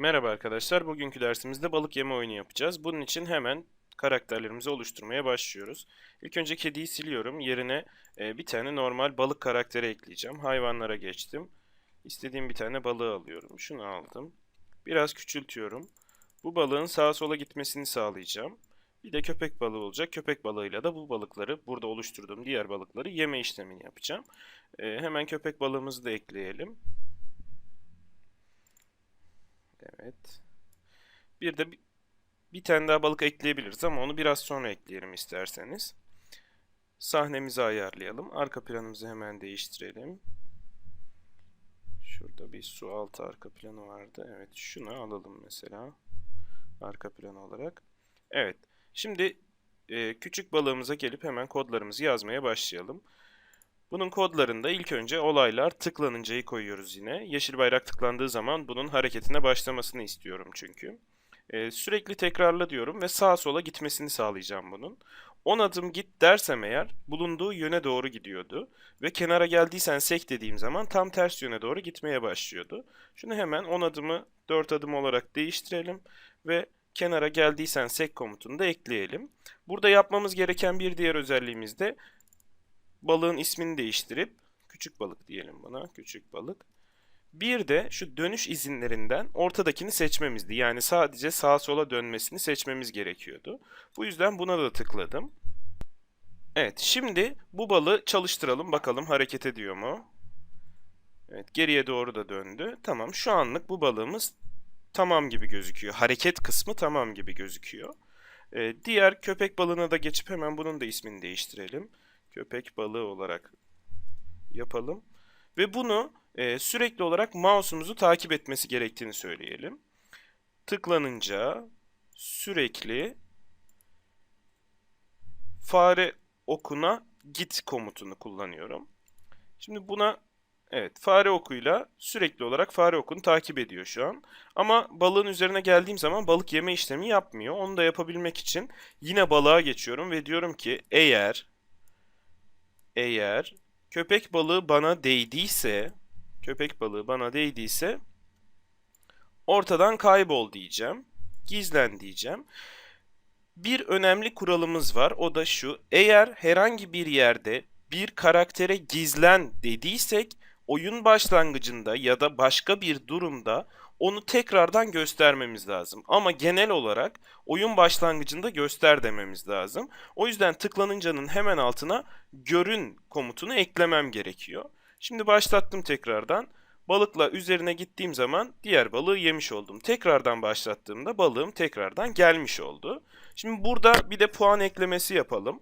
Merhaba arkadaşlar. Bugünkü dersimizde balık yeme oyunu yapacağız. Bunun için hemen karakterlerimizi oluşturmaya başlıyoruz. İlk önce kediyi siliyorum. Yerine e, bir tane normal balık karakteri ekleyeceğim. Hayvanlara geçtim. İstediğim bir tane balığı alıyorum. Şunu aldım. Biraz küçültüyorum. Bu balığın sağa sola gitmesini sağlayacağım. Bir de köpek balığı olacak. Köpek balığıyla da bu balıkları, burada oluşturduğum diğer balıkları yeme işlemini yapacağım. E, hemen köpek balığımızı da ekleyelim. Evet. Bir de bir, tane daha balık ekleyebiliriz ama onu biraz sonra ekleyelim isterseniz. Sahnemizi ayarlayalım. Arka planımızı hemen değiştirelim. Şurada bir su altı arka planı vardı. Evet, şunu alalım mesela. Arka plan olarak. Evet. Şimdi e, küçük balığımıza gelip hemen kodlarımızı yazmaya başlayalım. Bunun kodlarında ilk önce olaylar tıklanıncayı koyuyoruz yine. Yeşil bayrak tıklandığı zaman bunun hareketine başlamasını istiyorum çünkü. Ee, sürekli tekrarla diyorum ve sağa sola gitmesini sağlayacağım bunun. 10 adım git dersem eğer bulunduğu yöne doğru gidiyordu. Ve kenara geldiysen sek dediğim zaman tam ters yöne doğru gitmeye başlıyordu. Şunu hemen 10 adımı 4 adım olarak değiştirelim ve kenara geldiysen sek komutunu da ekleyelim. Burada yapmamız gereken bir diğer özelliğimiz de balığın ismini değiştirip küçük balık diyelim buna. Küçük balık. Bir de şu dönüş izinlerinden ortadakini seçmemizdi. Yani sadece sağa sola dönmesini seçmemiz gerekiyordu. Bu yüzden buna da tıkladım. Evet, şimdi bu balığı çalıştıralım. Bakalım hareket ediyor mu? Evet, geriye doğru da döndü. Tamam, şu anlık bu balığımız tamam gibi gözüküyor. Hareket kısmı tamam gibi gözüküyor. Ee, diğer köpek balığına da geçip hemen bunun da ismini değiştirelim köpek balığı olarak yapalım. Ve bunu e, sürekli olarak mouse'umuzu takip etmesi gerektiğini söyleyelim. Tıklanınca sürekli fare okuna git komutunu kullanıyorum. Şimdi buna evet fare okuyla sürekli olarak fare okunu takip ediyor şu an. Ama balığın üzerine geldiğim zaman balık yeme işlemi yapmıyor. Onu da yapabilmek için yine balığa geçiyorum ve diyorum ki eğer eğer köpek balığı bana değdiyse, köpek balığı bana değdiyse ortadan kaybol diyeceğim. Gizlen diyeceğim. Bir önemli kuralımız var. O da şu. Eğer herhangi bir yerde bir karaktere gizlen dediysek oyun başlangıcında ya da başka bir durumda onu tekrardan göstermemiz lazım. Ama genel olarak oyun başlangıcında göster dememiz lazım. O yüzden tıklanıncanın hemen altına görün komutunu eklemem gerekiyor. Şimdi başlattım tekrardan. Balıkla üzerine gittiğim zaman diğer balığı yemiş oldum. Tekrardan başlattığımda balığım tekrardan gelmiş oldu. Şimdi burada bir de puan eklemesi yapalım.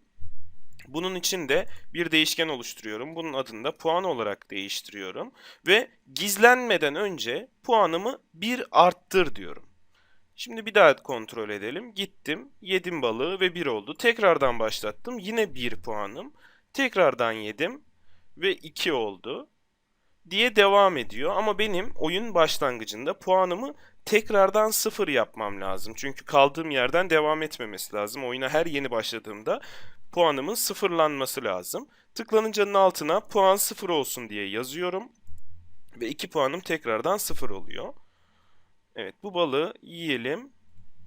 Bunun için de bir değişken oluşturuyorum. Bunun adını da puan olarak değiştiriyorum. Ve gizlenmeden önce puanımı bir arttır diyorum. Şimdi bir daha kontrol edelim. Gittim, yedim balığı ve 1 oldu. Tekrardan başlattım. Yine 1 puanım. Tekrardan yedim ve 2 oldu. Diye devam ediyor. Ama benim oyun başlangıcında puanımı tekrardan 0 yapmam lazım. Çünkü kaldığım yerden devam etmemesi lazım. Oyuna her yeni başladığımda puanımın sıfırlanması lazım. Tıklanıncanın altına puan sıfır olsun diye yazıyorum. Ve 2 puanım tekrardan sıfır oluyor. Evet bu balığı yiyelim.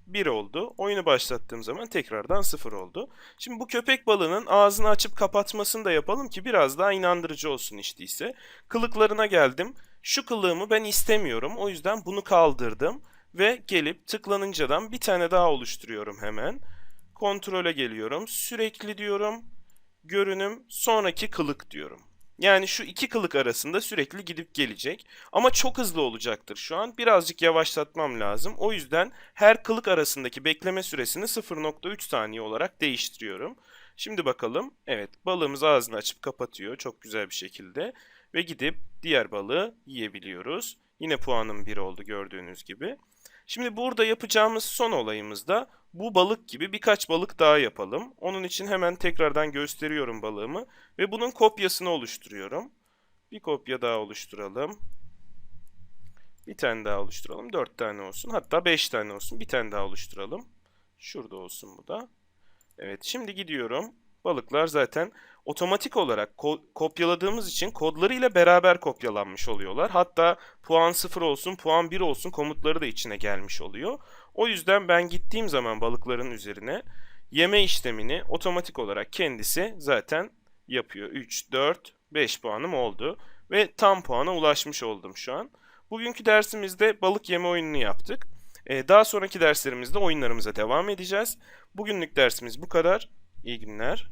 1 oldu. Oyunu başlattığım zaman tekrardan 0 oldu. Şimdi bu köpek balığının ağzını açıp kapatmasını da yapalım ki biraz daha inandırıcı olsun işteyse. Kılıklarına geldim. Şu kılığımı ben istemiyorum. O yüzden bunu kaldırdım. Ve gelip tıklanıncadan bir tane daha oluşturuyorum hemen. Kontrole geliyorum. Sürekli diyorum. Görünüm sonraki kılık diyorum. Yani şu iki kılık arasında sürekli gidip gelecek. Ama çok hızlı olacaktır şu an. Birazcık yavaşlatmam lazım. O yüzden her kılık arasındaki bekleme süresini 0.3 saniye olarak değiştiriyorum. Şimdi bakalım. Evet balığımız ağzını açıp kapatıyor çok güzel bir şekilde. Ve gidip diğer balığı yiyebiliyoruz. Yine puanım 1 oldu gördüğünüz gibi. Şimdi burada yapacağımız son olayımızda bu balık gibi birkaç balık daha yapalım. Onun için hemen tekrardan gösteriyorum balığımı ve bunun kopyasını oluşturuyorum. Bir kopya daha oluşturalım. Bir tane daha oluşturalım. Dört tane olsun. Hatta beş tane olsun. Bir tane daha oluşturalım. Şurada olsun bu da. Evet şimdi gidiyorum. Balıklar zaten otomatik olarak ko- kopyaladığımız için kodlarıyla beraber kopyalanmış oluyorlar. Hatta puan 0 olsun, puan 1 olsun komutları da içine gelmiş oluyor. O yüzden ben gittiğim zaman balıkların üzerine yeme işlemini otomatik olarak kendisi zaten yapıyor. 3, 4, 5 puanım oldu ve tam puana ulaşmış oldum şu an. Bugünkü dersimizde balık yeme oyununu yaptık. Ee, daha sonraki derslerimizde oyunlarımıza devam edeceğiz. Bugünlük dersimiz bu kadar. İyi günler.